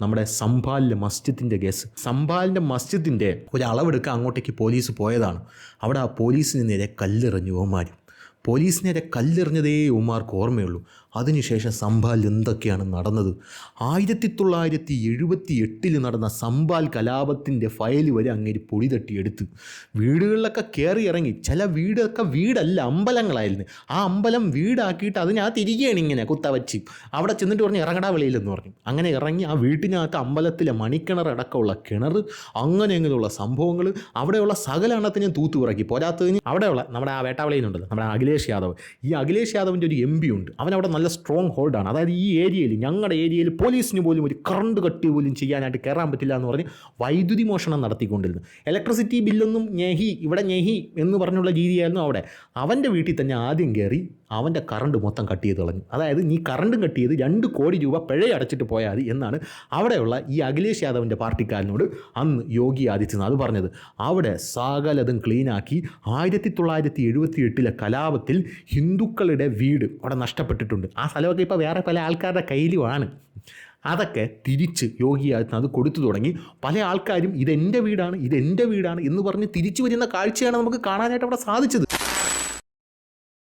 നമ്മുടെ സംഭാലിലെ മസ്ജിദിന്റെ കേസ്. സംഭാലിന്റെ മസ്ജിദിന്റെ ഒരു അളവെടുക്കാൻ അങ്ങോട്ടേക്ക് പോലീസ് പോയതാണ്. അവിടെ ആ പോലീസിന് നേരെ കല്ലെറിഞ്ഞു ഉമാരും പോലീസിനേരെ കല്ലെറിഞ്ഞതേ ഉമാർക്ക് ഓർമ്മയുള്ളൂ. അതിനുശേഷം സംഭാലിൽ എന്തൊക്കെയാണ് നടന്നത്? ആയിരത്തി തൊള്ളായിരത്തി എഴുപത്തി എട്ടിൽ നടന്ന സംഭാൽ കലാപത്തിന്റെ ഫയൽ വരെ അങ്ങേര് പൊടി തട്ടിയെടുത്ത്. വീടുകളിലൊക്കെ കയറി ഇറങ്ങി. ചില വീടൊക്കെ വീടല്ല അമ്പലങ്ങളായിരുന്നു. ആ അമ്പലം വീടാക്കിയിട്ട് അതിനകത്ത് ഇരിക്കുകയാണ് ഇങ്ങനെ കുത്തവച്ച് അവിടെ ചെന്നിട്ട് പറഞ്ഞ് ഇറങ്ങടാ വെളിയിലെന്ന് പറഞ്ഞു. അങ്ങനെ ഇറങ്ങി ആ വീട്ടിനകത്ത് അമ്പലത്തിലെ മണിക്കിണർ അടക്കമുള്ള കിണർ അങ്ങനെ അങ്ങനെയുള്ള സംഭവങ്ങൾ അവിടെയുള്ള സകല എണ്ണത്തിനും തൂത്തുപിറക്കി പോരാത്തതിന് അവിടെയുള്ള നമ്മുടെ ആ വേട്ടാവിളയിലുണ്ടല്ലോ നമ്മുടെ അഖിലേഷ് യാദവ്. ഈ അഖിലേഷ് യാദവിന്റെ ഒരു എം പി ഉണ്ട്. അവൻ അവിടെ നല്ല സ്ട്രോങ് ഹോൾഡാണ് അതായത് ഈ ഏരിയയിൽ ഞങ്ങളുടെ ഏരിയയിൽ പോലീസിന് പോലും ഒരു കറണ്ട് കട്ട് പോലും ചെയ്യാനായിട്ട് കയറാൻ പറ്റില്ല എന്ന് പറഞ്ഞ് വൈദ്യുതി മോഷണം നടത്തിക്കൊണ്ടിരുന്നു. ഇലക്ട്രിസിറ്റി ബില്ലൊന്നും ഞെഹി ഇവിടെ ഞെഹി എന്ന് പറഞ്ഞുള്ള രീതിയായിരുന്നു അവിടെ. അവന്റെ വീട്ടിൽ തന്നെ ആദ്യം കയറി അവന്റെ കറണ്ട് മൊത്തം കട്ട് ചെയ്ത് കളഞ്ഞു. അതായത് നീ കറണ്ടും കട്ട് ചെയ്ത് രണ്ട് കോടി രൂപ പിഴ അടച്ചിട്ട് പോയാൽ മതി എന്നാണ് അവിടെയുള്ള ഈ അഖിലേഷ് യാദവിന്റെ പാർട്ടിക്കാരനോട് അന്ന് യോഗി ആദിത്യനാഥ് പറഞ്ഞത്. അവിടെ സകലതും ക്ലീനാക്കി ആയിരത്തി തൊള്ളായിരത്തി എഴുപത്തി എട്ടിലെ കലാപത്തിൽ ഹിന്ദുക്കളുടെ വീട് അവിടെ നഷ്ടപ്പെട്ടിട്ടുണ്ട്. ആ സ്ഥലമൊക്കെ ഇപ്പോൾ വേറെ പല ആൾക്കാരുടെ കയ്യിലുമാണ്. അതൊക്കെ തിരിച്ച് യോഗി ആദിത്യനാഥ് കൊടുത്തു തുടങ്ങി. പല ആൾക്കാരും ഇതെന്റെ വീടാണ് ഇതെന്റെ വീടാണ് എന്ന് പറഞ്ഞ് തിരിച്ചു വരുന്ന കാഴ്ചയാണ് നമുക്ക് കാണാനായിട്ട് അവിടെ സാധിച്ചത്.